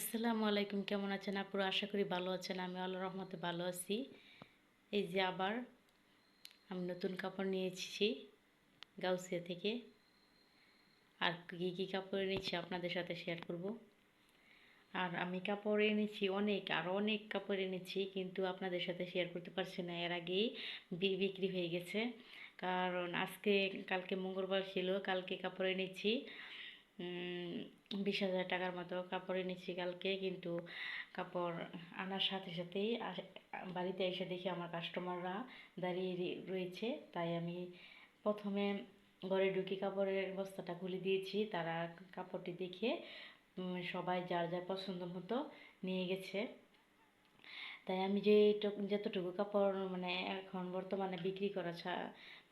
আসসালামু আলাইকুম, কেমন আছেন? আপুরা, আশা করি ভালো আছেন। আমি আল্লাহ রহমতে ভালো আছি। এই যে আবার আমি নতুন কাপড় নিয়েছি গাউসিয়া থেকে। আর কী কী কাপড় এনেছি আপনাদের সাথে শেয়ার করব। আর আমি কাপড় এনেছি অনেক, আর অনেক কাপড় এনেছি, কিন্তু আপনাদের সাথে শেয়ার করতে পারছি না। এর আগেই বিক্রি হয়ে গেছে। কারণ আজকে, কালকে মঙ্গলবার ছিল, কালকে কাপড় এনেছি। বিশ হাজার টাকার মতো কাপড় এনেছি কালকে, কিন্তু কাপড় আনার সাথে সাথেই বাড়িতে এসে দেখি আমার কাস্টমাররা দাঁড়িয়ে রয়েছে। তাই আমি প্রথমে ঘরে ঢুকি কাপড়ের বস্তাটা খুলে দিয়েছি। তারা কাপড়টি দেখে সবাই যার যার পছন্দ মতো নিয়ে গেছে। তাই আমি যে যতটুকু কাপড় মানে এখন বর্তমানে বিক্রি করা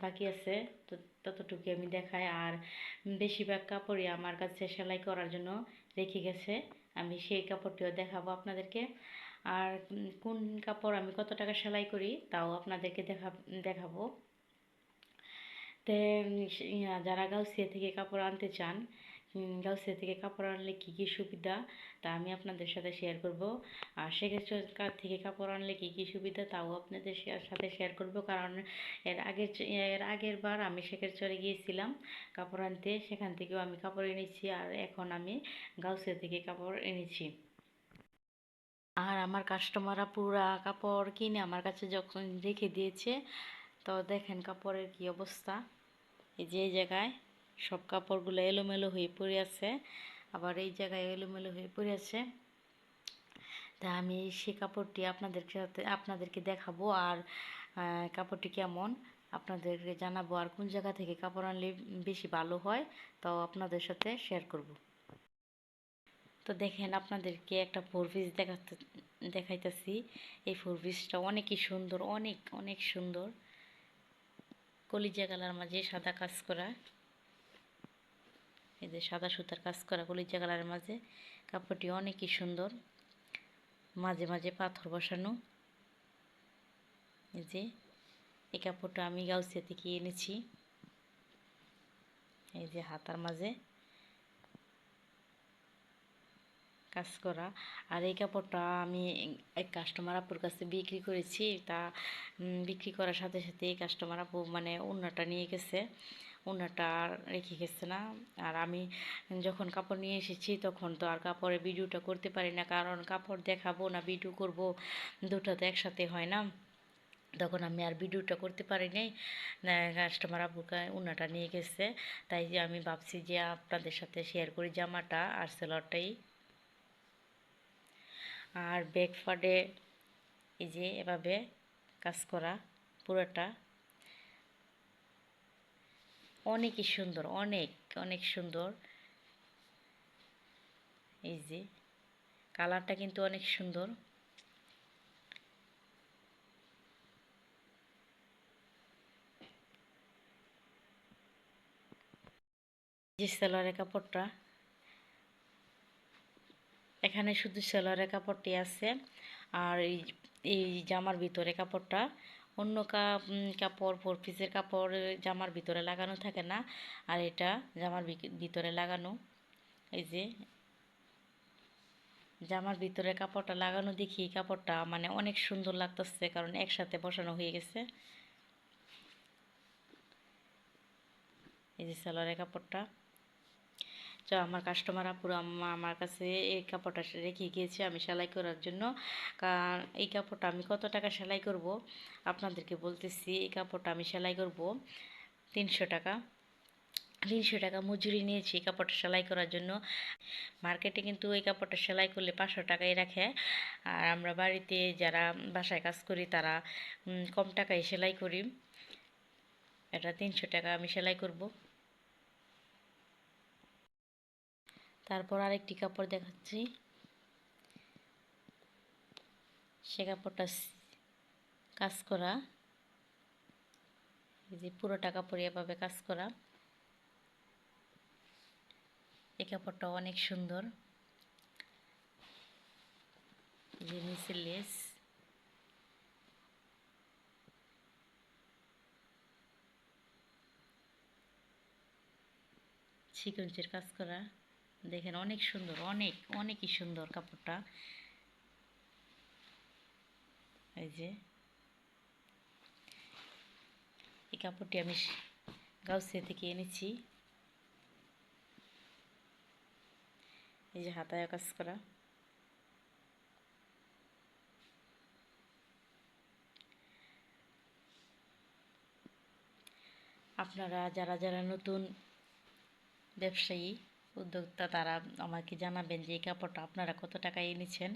বাকি আছে, তো আমি দেখাই। আর বেশিরভাগ কাপড়ই আমার কাছে সেলাই করার জন্য রেখে গেছে। আমি সেই কাপড়টিও দেখাবো আপনাদেরকে। আর কোন কাপড় আমি কত টাকা সেলাই করি তাও আপনাদেরকে দেখা, দেখাবো। তে যারা গাউসিয়া থেকে কাপড় আনতে চান গাউসিয়া থেকে কাপড় আনলে কী কী সুবিধা? তা আমি আপনাদের সাথে শেয়ার করব। আর সেক্ষেত্রে থেকে কাপড় আনলে কী কী সুবিধা তাও আপনাদের সাথে শেয়ার করব। কারণ এর আগের এর আগের বার আমি চরে গিয়েছিলাম কাপড় আনতে। সেখান থেকেও আমি কাপড় এনেছি আর এখন আমি গাউসিয়া থেকে কাপড় এনেছি। আর আমার কাস্টমাররা পুরা কাপড় কিনে আমার কাছে যখন রেখে দিয়েছে, তো দেখেন কাপড়ের কি অবস্থা। এই যে জায়গায় সব কাপড়গুলো এলোমেলো হয়ে পড়ে আছে। আবার এই জায়গায় এলোমেলো হয়ে পড়ে আছে। তা আমি সেই কাপড়টি আপনাদের সাথে, আপনাদেরকে দেখাবো আর কাপড়টি কেমন? আপনাদেরকে জানাব আর কোন জায়গা থেকে কাপড় আনলে বেশি ভালো হয়, তাও আপনাদের সাথে শেয়ার করব। তো দেখেন, আপনাদেরকে একটা ফোর পিস দেখাতে, দেখাইতেছি। এই ফোর পিসটা অনেকই সুন্দর, অনেক অনেক সুন্দর। কলিজা কালার মাঝে সাদা কাজ করা। এই যে সাদা সুতার কাজ করা কলিজা কালারের মাঝে, কাপড়টি অনেকই সুন্দর। মাঝে মাঝে পাথর বসানো। এই যে এই কাপড়টা আমি গাউসিয়া থেকে এনেছি। এই যে হাতার মাঝে কাজ করা। আর এই কাপড়টা আমি এক কাস্টমার আপুর কাছে বিক্রি করেছি। তা বিক্রি করার সাথে সাথে এই কাস্টমার আপু মানে অন্যটা নিয়ে গেছে। অন্যটা আর রেখে গেছে না। আর আমি যখন কাপড় নিয়ে এসেছি তখন তো আর কাপড়ের ভিডিওটা করতে পারি না, কারণ কাপড় দেখাবো না, ভিডিও করব, দুটো তো একসাথে হয় না। তখন আমি আর ভিডিওটা করতে পারি নাই। কাস্টমার আপুকে উনাটা নিয়ে গেছে। তাই যে আমি ভাবছি যে আপনাদের সাথে শেয়ার করি জামাটা আর সেলরটাই আর ব্যাক এই যে এভাবে কাজ করা পুরোটা। অনেকই সুন্দর, অনেক অনেক সুন্দর। এই যে, কালারটা কিন্তু অনেক সুন্দর। যে সেলোয়ারের কাপড়টা। এখানে শুধু সেলোয়ারের কাপড়টি আছে, আর এই এই জামার ভিতরে কাপড়টা। অন্য কাপড়, ফোর পিসের কাপড় জামার ভিতরে লাগানো থাকে না। আর এটা জামার ভিতরে লাগানো। এই যে, জামার ভিতরে কাপড়টা লাগানো দেখি কাপড়টা মানে অনেক সুন্দর লাগতেছে কারণ একসাথে বসানো হয়ে গেছে। এই যে সালোয়ারের কাপড়টা। তো আমার কাস্টমার আপুরা আম্মা আমার কাছে এই কাপড়টা রেখে গিয়েছে আমি সেলাই করার জন্য। কারণ এই কাপড়টা আমি কত টাকা সেলাই করব? আপনাদেরকে বলতেছি, এই কাপড়টা আমি সেলাই করব তিনশো টাকা। তিনশো টাকা মজুরি নিয়েছি এই কাপড়টা সেলাই করার জন্য। মার্কেটে কিন্তু এই কাপড়টা সেলাই করলে পাঁচশো টাকাই রাখে। আর আমরা বাড়িতে যারা বাসায় কাজ করি তারা কম টাকায় সেলাই করি। এটা তিনশো টাকা আমি সেলাই করব। তারপর আরেকটি কাপড় দেখাচ্ছি। সে কাপড়টা কাজ করা। যে পুরোটা কাপড় এভাবে কাজ করা। এই কাপড়টা অনেক সুন্দর। যে নিচের লেস। কাজ করা। দেখেন অনেক সুন্দর, অনেক, অনেকই সুন্দর কাপড়টা। এই যে। এই কাপড়টি আমি গাউসিয়া থেকে এনেছি। এই যে হাতায় কাজ করা। আপনারা যারা যারা নতুন ব্যবসায়ী উদ্যোক্তা তারা আমাকে জানাবেন যে, এই কাপড়টা আপনারা কত টাকায় এনেছেন?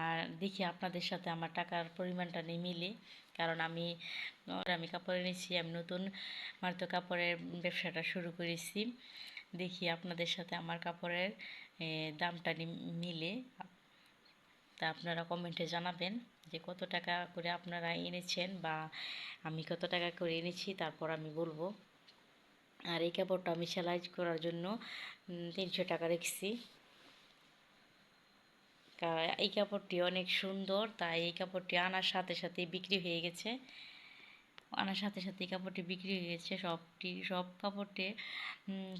আর দেখি আপনাদের সাথে আমার টাকার পরিমাণটা নেই মিলে। কারণ আমি আমি কাপড় এনেছি, আমি নতুন মারতো কাপড়ের ব্যবসাটা শুরু করেছি। দেখি আপনাদের সাথে আমার কাপড়ের দামটা মিলে। তা আপনারা কমেন্টে জানাবেন যে, কত টাকা করে আপনারা এনেছেন বা আমি কত টাকা করে এনেছি? তারপর আমি বলব। আর এই কাপড়টা আমি সেলাই করার জন্য তিনশো টাকা রেখেছি। এই কাপড়টি অনেক সুন্দর, তাই এই কাপড়টি আনার সাথে সাথে বিক্রি হয়ে গেছে। আনার সাথে সাথে এই কাপড়টি বিক্রি হয়ে গেছে, সবটি, সব কাপড়টি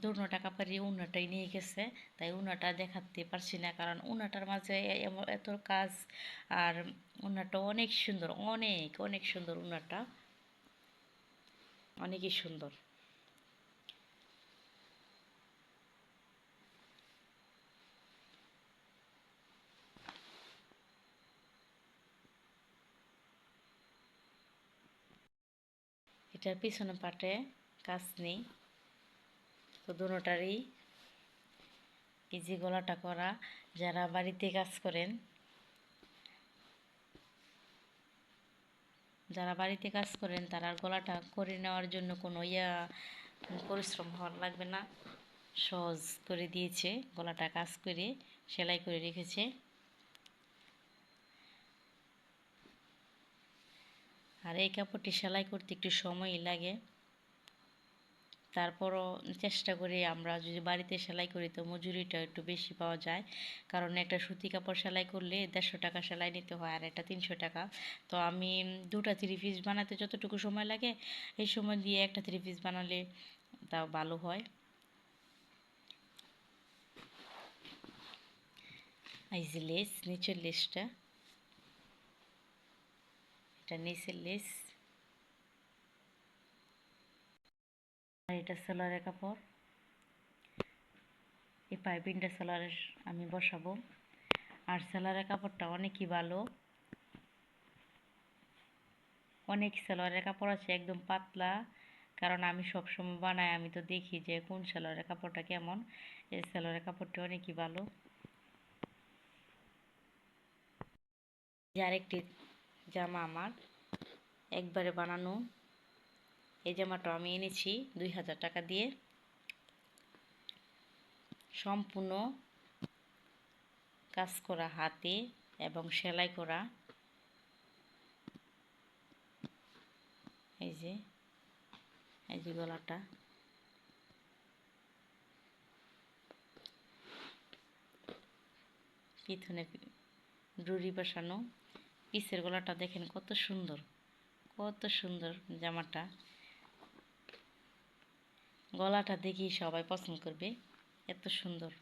দুর্নটা কাপড়ই উনাটাই নিয়ে গেছে। তাই উনাটা দেখাতে পারছি না, কারণ উনাটার মাঝে এত কাজ, আর উনাটা অনেক সুন্দর, অনেক অনেক সুন্দর উনাটা। অনেকই সুন্দর। এটার পিছনে পাটে, কাজ নেই। তো দুটারই এই যে গলাটা করা, যারা বাড়িতে কাজ করেন, যারা বাড়িতে কাজ করেন, তারা গলাটা করে নেওয়ার জন্য কোনো ইয়া, পরিশ্রম হওয়ার লাগবে না। সহজ করে দিয়েছে, গলাটা কাজ করে, সেলাই করে রেখেছে। আর এই কাপড়টি সেলাই করতে একটু সময়ই লাগে। তারপরও চেষ্টা করি আমরা যদি বাড়িতে সেলাই করি তো মজুরিটা একটু বেশি পাওয়া যায়। কারণ একটা সুতি কাপড় সেলাই করলে দেড়শো টাকা সেলাই নিতে হয় আর একটা তিনশো টাকা। তো আমি দুটা থ্রি পিস বানাতে যতটুকু সময় লাগে এই সময় দিয়ে একটা থ্রি পিস বানালে তাও ভালো হয়। এই যে লেস নিচের লেসটা এটা নিচের লেস আর এটা সেলারের কাপড়। এই পাইপিংটা সেলারের আমি বসাবো। আর সেলারের কাপড়টা অনেকই ভালো। অনেক সেলোয়ারের কাপড় আছে, একদম পাতলা। কারণ আমি সব সময় বানাই, আমি তো দেখি যে কোন সেলোয়ারের কাপড়টা কেমন। এই সেলোয়ারের কাপড়টা অনেকই ভালো। আরেকটি জামা আমার। একবারে বানানো। এই জামাটা আমি এনেছি দুই হাজার টাকা দিয়ে। সম্পূর্ণ কাজ করা হাতে এবং সেলাই করা। এই যে এই যে গলাটা। পিছনে ডুরি বসানো। পিসের গলাটা দেখেন কত সুন্দর কত সুন্দর জামাটা। গলাটা দেখি সবাই পছন্দ করবে, এত সুন্দর।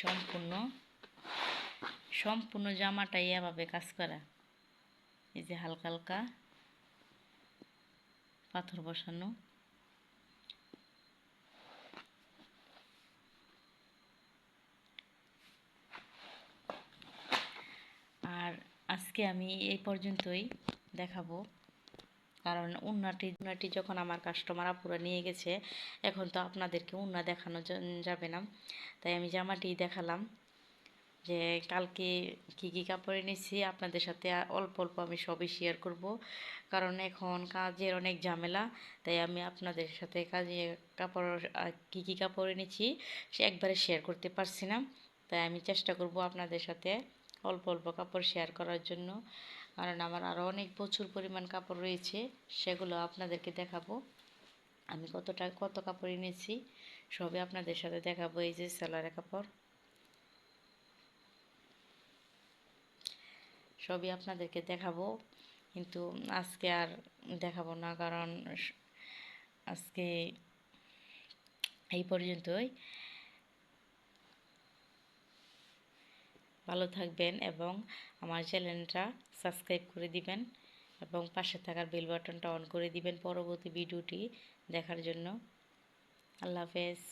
সম্পূর্ণ সম্পূর্ণ জামাটা এভাবে কাজ করা। এই যে হালকা হালকা, পাথর বসানো আর আজকে আমি এই পর্যন্তই দেখাবো। কারণ উন্নাটি উন্নাটি যখন আমার কাস্টমার আপুরা নিয়ে গেছে, এখন তো আপনাদেরকে উন্না দেখানো যাবে না। তাই আমি জামাটি দেখালাম যে কালকে কি কি কাপড় এনেছি, আপনাদের সাথে অল্প অল্প আমি সবই শেয়ার করব। কারণ এখন কাজের অনেক ঝামেলা, তাই আমি আপনাদের সাথে কাজে কাপড় কি কি কাপড় এনেছি, সে একবারে শেয়ার করতে পারছি না। তাই আমি চেষ্টা করব আপনাদের সাথে অল্প অল্প কাপড় শেয়ার করার জন্য। কারণ আমার আরও অনেক প্রচুর পরিমাণ কাপড় রয়েছে, সেগুলো আপনাদেরকে দেখাবো। আমি কতটা, কত কাপড় এনেছি, সবই আপনাদের সাথে দেখাবো, এই যে সেলারের কাপড়। সবই আপনাদেরকে দেখাবো, কিন্তু আজকে আর দেখাবো না, কারণ আজকে এই পর্যন্তই। ভালো থাকবেন এবং আমার চ্যানেলটা সাবস্ক্রাইব করে দিবেন এবং পাশে থাকার বেল বাটনটা অন করে দিবেন পরবর্তী ভিডিওটি দেখার জন্য। আল্লাহ হাফেজ।